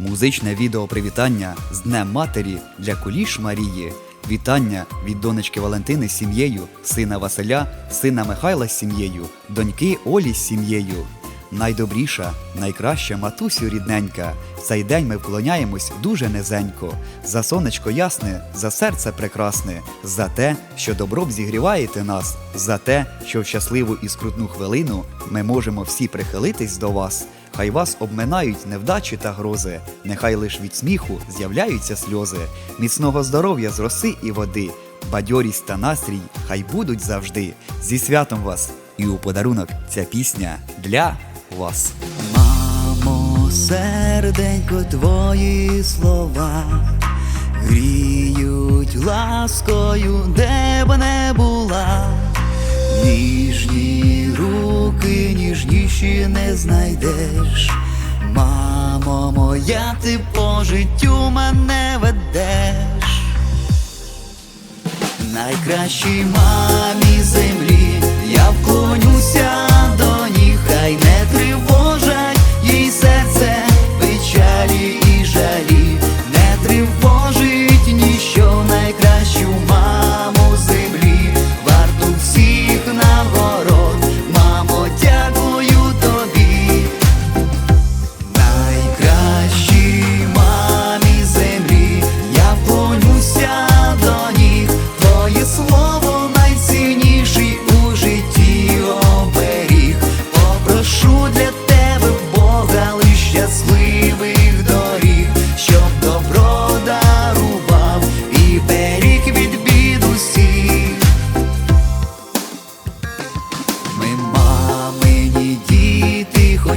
Музичне відео привітання з Днем Матері для Куліш Марії. Вітання від донечки Валентини з сім'єю, сина Василя, сина Михайла з сім'єю, доньки Олі з сім'єю. Найдобріша, найкраща матусю рідненька. В цей день ми вклоняємось дуже низенько. За сонечко ясне, за серце прекрасне, за те, що добром зігріваєте нас, за те, що в щасливу і скрутну хвилину ми можемо всі прихилитись до вас. Хай вас обминають невдачі та грози, нехай лиш від сміху з'являються сльози, міцного здоров'я з роси і води, бадьорість та настрій хай будуть завжди. Зі святом вас! І у подарунок ця пісня для вас. Мамо, серденько, твої слова гріють ласкою, де б не була. Ніжні руки, ніжніші не знайдеш. Мамо моя, ти по життю мене ведеш. Найкращій мамі землі,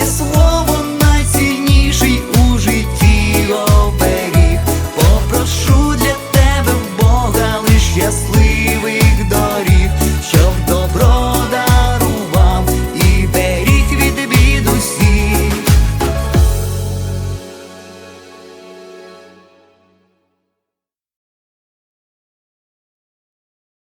y eso